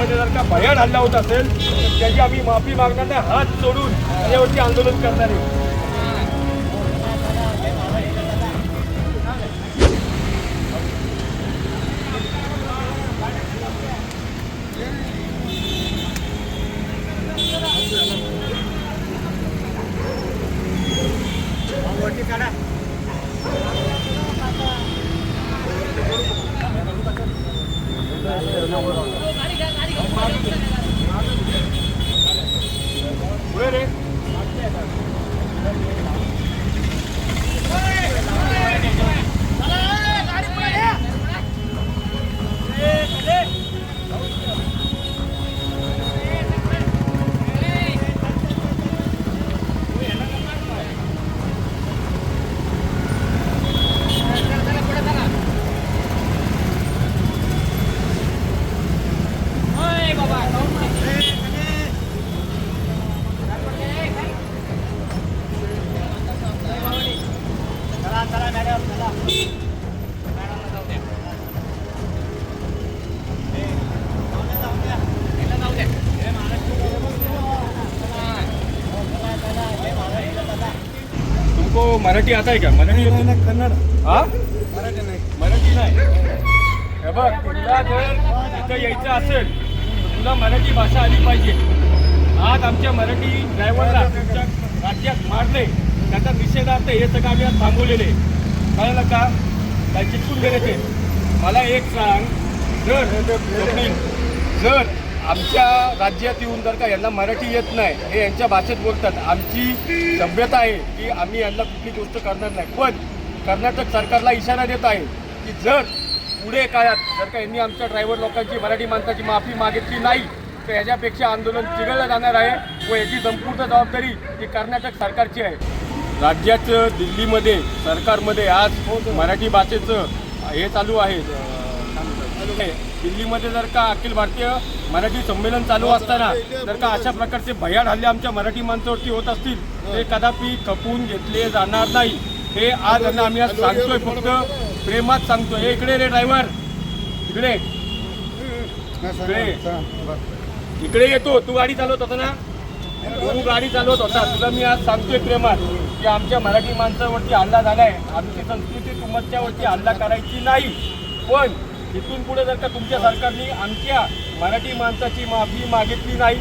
मध्ये जर का भयाड हल्ला होत असेल तर त्याची आम्ही माफी मागणार नाही. हात सोडून यावरती आंदोलन करणार. आहे तुमको मराठी आता आहे का? मराठी येते? कन्नड. हा? मराठी नाही. मराठी नाही. हे बघ तुला जर इथं यायचं असेल तर तुला मराठी भाषा आली पाहिजे. आज आमच्या मराठी ड्रायव्हरला तुमच्या राज्यात मारले त्याचा निषेधार्थ हे सगळं आम्ही आज थांबवलेले कळलं का? काय चिटकून गेले ते? मला एक सांग जर स्वप्नील, जर आमच्या राज्यात येऊन जर का यांना मराठी येत नाही हे यांच्या भाषेत बोलतात. आमची सभ्यता आहे की आम्ही यांना कुठली गोष्ट करणार नाही. पण कर्नाटक सरकारला इशारा देत आहे की जर पुढे काळात जर का यांनी आमच्या ड्रायव्हर लोकांची मराठी माणसाची माफी मागितली नाही तर याच्यापेक्षा आंदोलन चिघळलं जाणार आहे व याची संपूर्ण जबाबदारी ही कर्नाटक सरकारची आहे. राज्याचं दिल्लीमध्ये सरकारमध्ये आज मराठी भाषेचं हे चालू आहे. आहे. दिल्लीमध्ये जर का अखिल भारतीय मराठी संमेलन चालू असताना जर का अशा प्रकारचे भयाड हल्ले आमच्या मराठी माणसावरती होत असतील ते कदापि खपून घेतले जाणार नाही. हे आज आम्ही आज सांगतोय फक्त प्रेमात सांगतोय. हे इकडे रे ड्रायव्हर. इकडे. इकडे. येतो तू गाडी चालवत होता ना? तू गाडी चालवत होता. तुला मी आज सांगतोय प्रेमात की आमच्या मराठी माणसावरती हल्ला झालाय. आमची संस्कृती तुमच्यावरती हल्ला करायची नाही. पण इथून पुढे जर का तुमच्या सरकारने आमच्या मराठी माणसाची माफी मागितली नाही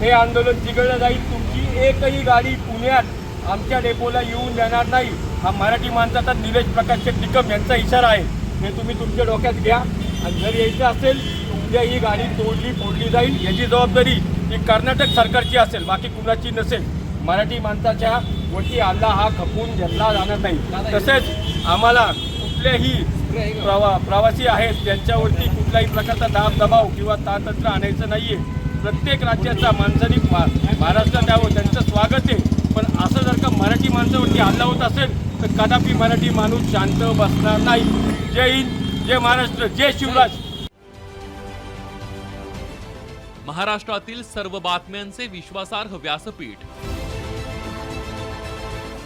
हे आंदोलन चिघळलं जाईल तुमची एकही गाडी पुण्यात आमच्या डेपोला येऊन देणार नाही. हा मराठी माणसाचा निलेश प्रकाश टिकम यांचा इशारा आहे. हे तुम्ही तुमच्या डोक्यात घ्या. आणि जर यायचं असेल तर उद्या ही गाडी तोडली फोडली जाईल याची जबाबदारी ही कर्नाटक सरकारची असेल बाकी कुणाची नसेल. मराठी माणसाच्या वरती आल्ला हा खपून घेतला जाणार नाही. तसेच आम्हाला कुठल्याही प्रवा प्रवासी आहेत त्यांच्यावरती कुठल्याही प्रकारचा दाब दबाव किंवा तातंत्र आणायचं नाहीये. प्रत्येक राज्याचा माणसाने महाराष्ट्र महाराष्ट्रात यावं त्यांचं स्वागत आहे. पण असं जर का मराठी माणसावरती हल्ला होत असेल तर कदापि मराठी माणूस शांत बसणार नाही. जय हिंद जय महाराष्ट्र जय शिवराज. महाराष्ट्रातील सर्व बातम्यांचे विश्वासार्ह व्यासपीठ.